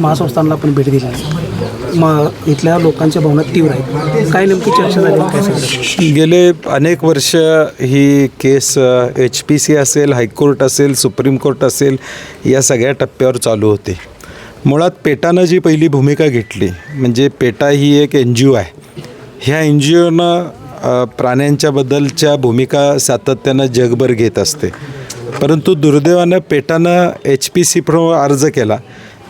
महासंस्थानला पण भेट दिली. आहे. मग इथल्या लोकांच्या भावना तीव्र आहेत. काय नेमकी चर्चा झाली काय गेले अनेक वर्ष ही केस एच पी सी असेल हायकोर्ट असेल सुप्रीम कोर्ट असेल या सगळ्या टप्प्यावर चालू होते. मुळात पेटानं जी पहिली भूमिका घेतली म्हणजे पेटा ही एक एन जी ओ आहे. ह्या एन जी ओनं प्राण्यांच्याबद्दलच्या भूमिका सातत्यानं जगभर घेत असते. परंतु दुर्दैवानं पेटानं एच पी सी प्रो अर्ज केला.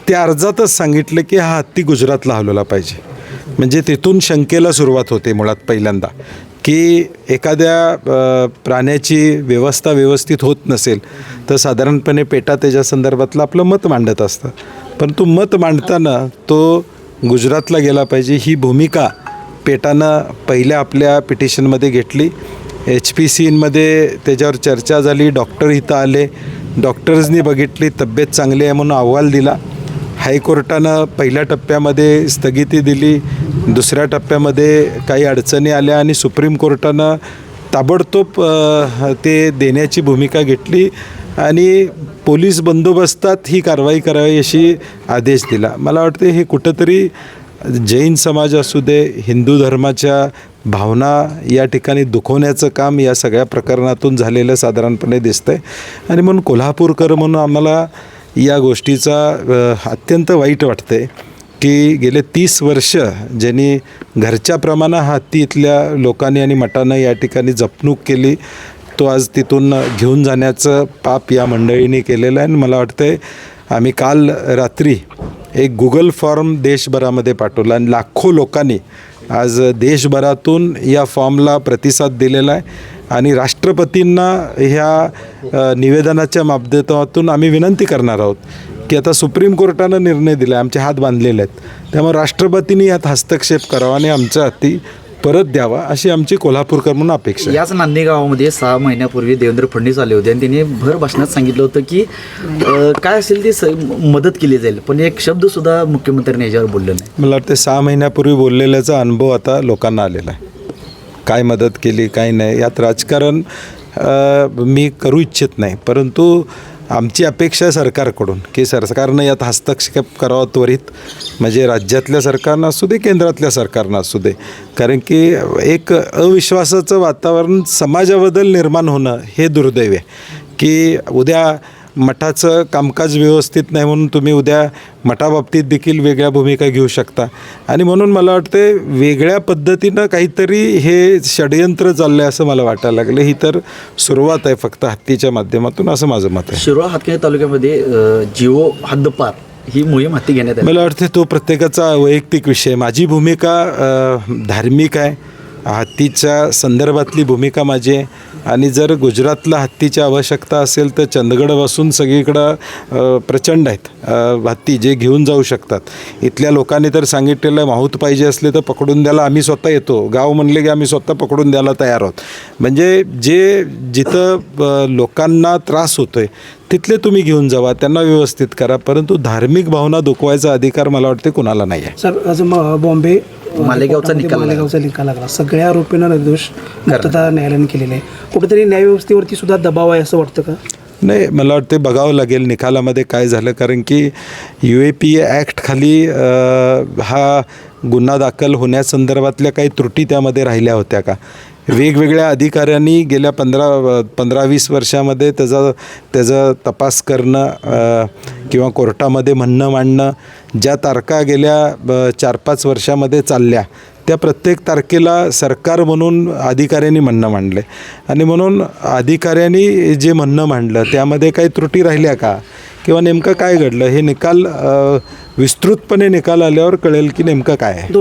त्या अर्जातच सांगितलं की हा हत्ती गुजरातला हलवला पाहिजे. म्हणजे तिथून शंकेला सुरुवात होते मुळात पहिल्यांदा. की एखाद्या प्राण्याची व्यवस्था व्यवस्थित होत नसेल तर साधारणपणे पेटा त्याच्या संदर्भातलं आपलं मत मांडत असतं. परंतु मत मांडताना तो गुजरातला गेला पाहिजे ही भूमिका पेटानं पहिल्या आपल्या पिटिशनमध्ये घेतली. एच पी सीमध्ये त्याच्यावर चर्चा झाली डॉक्टर इथं आले. डॉक्टर्सनी बघितली तब्येत चांगली आहे म्हणून अहवाल दिला. हायकोर्टानं पहिल्या टप्प्यामध्ये स्थगिती दिली दुसऱ्या टप्प्यामध्ये काही अडचणी आल्या आणि सुप्रीम कोर्टानं ताबडतोब ते देण्याची भूमिका घेतली आणि पोलीस बंदोबस्तात ही कारवाई करावी अशी आदेश दिला. मला वाटते हे कुठंतरी जैन समाज असू दे हिंदू धर्माच्या भावना या ठिकाणी दुखवण्याचं काम या सगळ्या प्रकरणातून झालेलं साधारणपणे दिसतंय. आणि म्हणून कोल्हापूरकर म्हणून आम्हाला या गोष्टीचा अत्यंत वाईट वाटते की गेले तीस वर्ष ज्यांनी घरच्या प्रमाणा हा इथल्या लोकांनी आणि मठानं या ठिकाणी जपणूक केली तो आज तिथून घेऊन जाण्याचं पाप या मंडळीने केलेलं आहे. आणि मला वाटतंय आम्ही काल रात्री एक गुगल फॉर्म देशभरामध्ये पाठवला आणि लाखो लोकांनी आज देशभरातून या फॉर्मला प्रतिसाद दिलेला आहे. आणि राष्ट्रपतींना ह्या निवेदनाच्या माध्यमातून आम्ही विनंती करणार आहोत की आता सुप्रीम कोर्टानं निर्णय दिला आमचे हात बांधलेले आहेत. त्यामुळे राष्ट्रपतींनी यात हस्तक्षेप करावा आणि आमचा हत्ती परत द्यावा अशी आमची कोल्हापूरकर म्हणून अपेक्षा याच नांदे गावामध्ये सहा महिन्यापूर्वी देवेंद्र फडणवीस आले होते आणि त्यांनी भर भाषणात सांगितलं होतं की अ, काय असेल ती स मदत केली जाईल. पण एक शब्द सुद्धा मुख्यमंत्र्यांनी याच्यावर बोलले नाही. मला वाटतं सहा महिन्यापूर्वी बोललेल्याचा अनुभव आता लोकांना आलेला आहे. काय मदत केली काय नाही यात राजकारण मी करू इच्छित नाही. परंतु आमची अपेक्षा आहे सरकारकडून की सरकारनं यात हस्तक्षेप करावा त्वरित. म्हणजे राज्यातल्या सरकारनं असू दे केंद्रातल्या सरकारनं असू दे. कारण की एक अविश्वासाचं वातावरण समाजाबद्दल निर्माण होणं हे दुर्दैव आहे. की उद्या मठाचं कामकाज व्यवस्थित नाही म्हणून तुम्ही उद्या मठाबाबतीत देखील वेगळ्या भूमिका घेऊ शकता. आणि म्हणून मला वाटते वेगळ्या पद्धतीनं काहीतरी हे षडयंत्र चाललं आहे असं मला वाटायला लागलं. ही तर सुरुवात आहे फक्त हत्तीच्या माध्यमातून असं माझं मत आहे. शिरोळ हातकणी तालुक्यामध्ये जिओ हद्दपार ही मोहीम हाती घेण्यात आली. मला वाटते तो प्रत्येकाचा वैयक्तिक विषय. माझी भूमिका धार्मिक आहे. हत्तीच्या संदर्भातली भूमिका माझी आहे. आणि जर गुजरातला हत्तीची आवश्यकता असेल तर चंदगडपासून सगळीकडं प्रचंड आहेत. हत्ती जे घेऊन जाऊ शकतात. इथल्या लोकांनी तर सांगितलेलं माहूत पाहिजे असले तर पकडून द्यायला आम्ही स्वतः येतो. गाव म्हणले की आम्ही स्वतः पकडून द्यायला तयार आहोत. म्हणजे जे जिथं लोकांना त्रास होतो आहे तिथले तुम्ही घेऊन जावा त्यांना व्यवस्थित करा. परंतु धार्मिक भावना दुखवायचा अधिकार मला वाटते कुणाला नाही आहे सर आज बॉम्बे मालेगावचा निकाल लागला. मालेगावचा निकाल लागला. सगळ्या आरोपींना निर्दोष मुक्तता न्यायालयाने केलेली आहे. कुठेतरी न्यायव्यवस्थेवरती सुद्धा दबाव आहे असं वाटतं का? नाही मला वाटते बघावं लागेल निकालामध्ये काय झालं. कारण की यू ए पी ए ॲक्टखाली अ, हा गुन्हा दाखल होण्यासंदर्भातल्या काही त्रुटी त्यामध्ये राहिल्या होत्या का? वेगवेगळ्या अधिकाऱ्यांनी गेल्या पंधरा पंधरा वीस वर्षामध्ये त्याचा त्याचा तपास करणं किंवा कोर्टामध्ये म्हणणं मांडणं ज्या तारखा गेल्या ब- चार पाच वर्षामध्ये चालल्या त्या प्रत्येक तारखेला सरकार म्हणून अधिकाऱ्यांनी म्हणणं मांडले. आणि म्हणून अधिकाऱ्यांनी जे म्हणणं मांडलं त्यामध्ये काही त्रुटी राहिल्या का? किंवा नेमकं काय घडलं? हे निकाल विस्तृतपणे निकाल आल्यावर कळेल की नेमकं काय आहे.